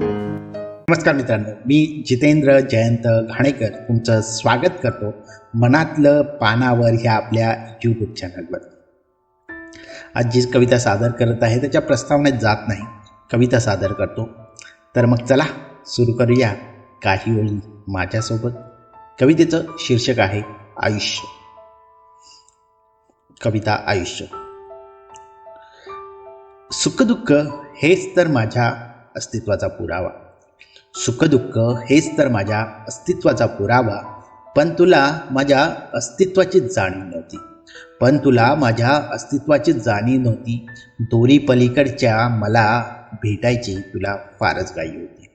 नमस्कार मित्रांनो मी जितेंद्र जयंत घाणेकर तुमचं स्वागत करतो मनातलं पानावर ह्या आपल्या यूट्यूब चॅनलवर आज जी कविता सादर करत आहे त्याच्या प्रस्तावनेत जात नाही. कविता सादर करतो. तर मग चला सुरू करूया काही ओळी माझ्यासोबत. कवितेचं शीर्षक आहे आयुष्य. कविता आयुष्य. सुखदुःख हेच तर माझ्या अस्तित्वाचा पुरावा. सुखदुःख हेच तर माझ्या अस्तित्वाचा पुरावा पण तुला माझ्या अस्तित्वाची जाणीव नव्हती. पण तुला माझ्या अस्तित्वाची जाणीव नव्हती. दोरी पलीकडच्या मला भेटायची तुला फारच घाई होती.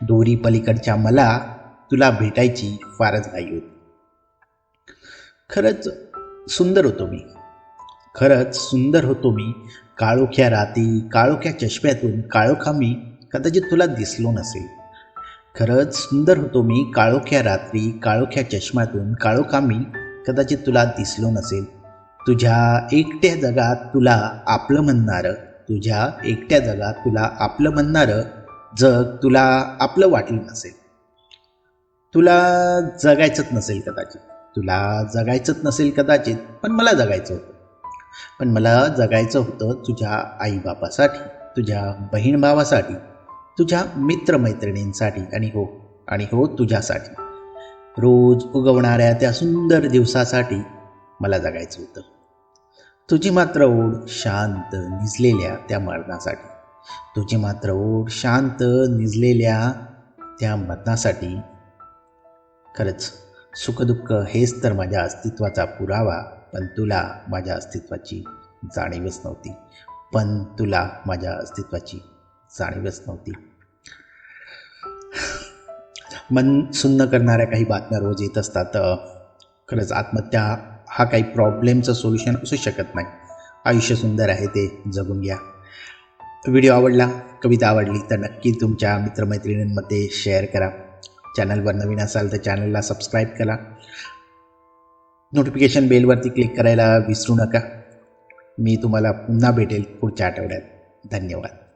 दोरी पलीकडच्या मला तुला भेटायची फारच घाई होती. खरंच सुंदर होतो मी. खरंच सुंदर होतो मी. काळोख्या राती काळोख्या चष्म्यातून काळोखा मी कदाचित तुला दिसलो नसेल. खरंच सुंदर होतो मी काळोख्या रात्री काळोख्या चष्म्यातून काळोखा मी कदाचित तुला दिसलो नसेल. तुझ्या एकट्या जगात तुला आपलं म्हणणारं तुझ्या एकट्या जगात तुला आपलं म्हणणारं जग तुला आपलं वाटलं नसेल. तुला जगायचंच नसेल कदाचित. तुला जगायचंच नसेल कदाचित पण मला जगायचं होतं. पण मला जगायचं होतं तुझ्या आईबापासाठी तुझ्या बहीण भावासाठी तुझ्या मित्रमैत्रिणींसाठी आणि हो आणि हो तुझ्यासाठी. रोज उगवणाऱ्या त्या सुंदर दिवसासाठी मला जगायचं होतं. तुझी मात्र ओढ शांत निजलेल्या त्या मरणासाठी. तुझी मात्र ओढ शांत निजलेल्या त्या मरणासाठी. खरंच सुखदुःख हेच तर माझ्या अस्तित्वाचा पुरावा पण तुला माझ्या अस्तित्वाची जाणीवच नव्हती. पण तुला माझ्या अस्तित्वाची जाणीवच नव्हती. मन सुन्न करणाऱ्या काही बातम्या रोज येत असतात. खरंच आत्महत्या हा काही प्रॉब्लेमचं सोल्युशन असू शकत नाही. आयुष्य सुंदर आहे ते जगून घ्या. व्हिडिओ आवडला कविता आवडली तर नक्की तुमच्या मित्रमैत्रिणींमध्ये शेअर करा. चॅनलवर नवीन असाल तर चॅनलला सबस्क्राईब करा. नोटिफिकेशन बेलवरती क्लिक करायला विसरू नका. मी तुम्हाला पुन्हा भेटेल पुढच्या आठवड्यात. धन्यवाद.